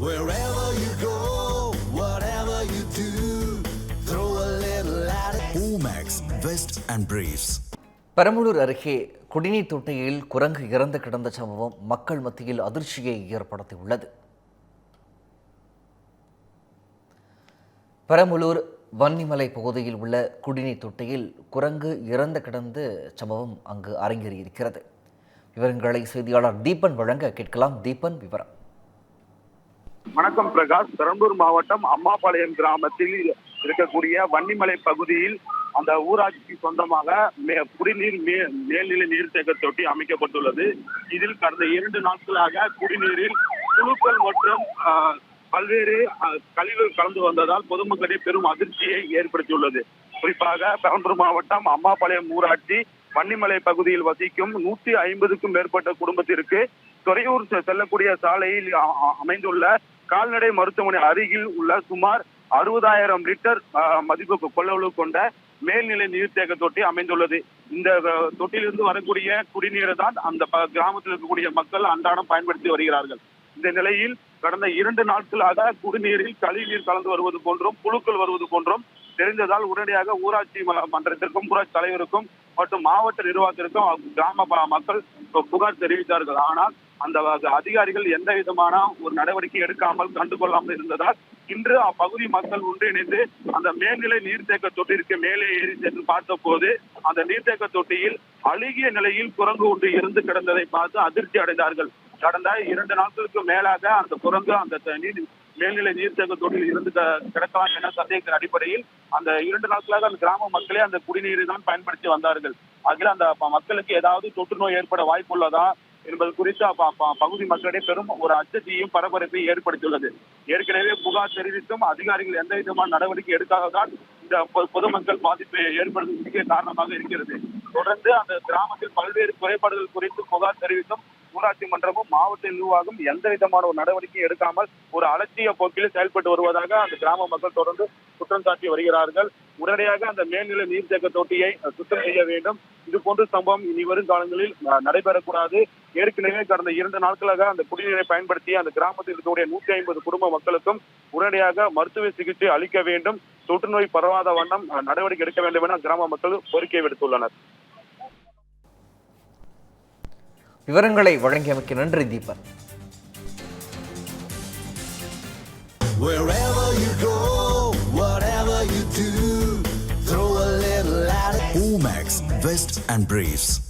Wherever you go, whatever you do, throw a little at it. Omax, Vest and Briefs. Perambalur அருகே குடிநீர் தொட்டியில் குரங்கு இறந்து கிடந்த சம்பவம் மக்கள் மத்தியில் அதிர்ச்சியை ஏற்படுத்தியுள்ளது பெரம்பலூர் வன்னிமலை பகுதியில் உள்ள குடிநீர் தொட்டியில் குரங்கு இறந்து கிடந்த சம்பவம் அங்கு அரங்கேறியிருக்கிறது விவரங்களை செய்தியாளர் தீபன் வழங்க கேட்கலாம் தீபன் விவரம் வணக்கம் பிரகாஷ். பெரம்பூர் மாவட்டம் அம்மாபாளையம் கிராமத்தில் இருக்கக்கூடிய வன்னிமலை பகுதியில் அந்த ஊராட்சிக்கு சொந்தமாக குடிநீர் மேல்நிலை நீர்த்தேக்க தொட்டி அமைக்கப்பட்டுள்ளது. இதில் கடந்த இரண்டு நாட்களாக குடிநீரில் குழுக்கள் மற்றும் ஆஹ், பல்வேறு கழிவுகள் கலந்து வந்ததால் பொதுமக்களிடையே பெரும் அதிர்ச்சியை ஏற்படுத்தியுள்ளது. குறிப்பாக பெரம்பூர் மாவட்டம் அம்மாபாளையம் ஊராட்சி வன்னிமலை பகுதியில் வசிக்கும் நூத்தி ஐம்பதுக்கும் மேற்பட்ட குடும்பத்திற்கு துறையூர் செல்லக்கூடிய சாலையில் அமைந்துள்ள கால்நடை மருத்துவமனை அருகில் உள்ள சுமார் அறுபதாயிரம் லிட்டர் மதிப்பு கொள்ளளவு கொண்ட மேல்நிலை நீர்த்தேக்க தொட்டி அமைந்துள்ளது. இந்த தொட்டியிலிருந்து வரக்கூடிய குடிநீரை தான் அந்த கிராமத்தில் இருக்கக்கூடிய மக்கள் அன்றாடம் பயன்படுத்தி வருகிறார்கள். இந்த நிலையில் கடந்த இரண்டு நாட்களாக குடிநீரில் கழிநீர் கலந்து வருவது போன்றும் புழுக்கள் வருவது போன்றும் தெரிந்ததால் உடனடியாக ஊராட்சி மன்றத்திற்கும் ஊராட்சி தலைவருக்கும் மற்றும் மாவட்ட நிர்வாகத்திற்கும் கிராம மக்கள் புகார் தெரிவித்தார்கள். ஆனால் அந்த அதிகாரிகள் எந்த விதமான ஒரு நடவடிக்கை எடுக்காமல் கண்டுகொள்ளாமல் இருந்ததால் இன்று அப்பகுதி மக்கள் ஒன்றிணைந்து அந்த மேல்நிலை நீர்த்தேக்க தொட்டிற்கு மேலே ஏறி சென்று பார்த்த போது அந்த நீர்த்தேக்க தொட்டியில் அழுகிய நிலையில் குரங்கு ஒன்று இருந்து கிடந்ததை பார்த்து அதிர்ச்சி அடைந்தார்கள். கடந்த இரண்டு நாட்களுக்கு மேலாக அந்த குரங்கு அந்த நீர் மேல்நிலை நீர்த்தேக்க தொட்டியில் இருந்து க- கிடக்கலாம் என சந்தேகத்தின் அடிப்படையில் அந்த இரண்டு நாட்களாக அந்த கிராம மக்களே அந்த குடிநீரை தான் பயன்படுத்தி வந்தார்கள். அதில் அந்த மக்களுக்கு ஏதாவது தொற்று நோய் ஏற்பட வாய்ப்புள்ளதா என்பது குறித்து பகுதி மக்களிடையே பெரும் ஒரு அச்சத்தையும் பரபரப்பையும் ஏற்படுத்தியுள்ளது. ஏற்கனவே புகார் தெரிவித்தும் அதிகாரிகள் எந்த விதமான நடவடிக்கை எடுக்காததால் இந்த பொ- பொதுமக்கள் பாதிப்பை ஏற்படுத்தும் காரணமாக இருக்கிறது. தொடர்ந்து அந்த கிராமத்தில் பல்வேறு குறைபாடுகள் குறித்து புகார் தெரிவித்தும் ஊராட்சி மன்றமும் மாவட்ட நிர்வாகம் எந்த விதமான ஒரு நடவடிக்கையும் எடுக்காமல் ஒரு அலட்சிய போக்கில் செயல்பட்டு வருவதாக அந்த கிராம மக்கள் தொடர்ந்து குற்றம் சாட்டி வருகிறார்கள். உடனடியாக அந்த மேல்நிலை நீர்த்தேக்க தொட்டியை சுத்தம் செய்ய வேண்டும். இது போன்ற சம்பவம் இனி வரும் காலங்களில் அஹ், நடைபெறக்கூடாது. ஏற்கனவே கடந்த இரண்டு நாட்களாக அந்த குடிநீரை பயன்படுத்தி அந்த கிராமத்தில் இருக்கக்கூடிய நூற்றி ஐம்பது குடும்ப மக்களுக்கும் உடனடியாக மருத்துவ சிகிச்சை அளிக்க வேண்டும். தொற்றுநோய் பரவாத வண்ணம் நடவடிக்கை எடுக்க வேண்டும் என கிராம மக்கள் கோரிக்கை விடுத்துள்ளனர். விவரங்களை வழங்கியமைக்கு நன்றி Deepan Wherever you go, whatever you do, throw a little at it. Omax, Vest and Briefs.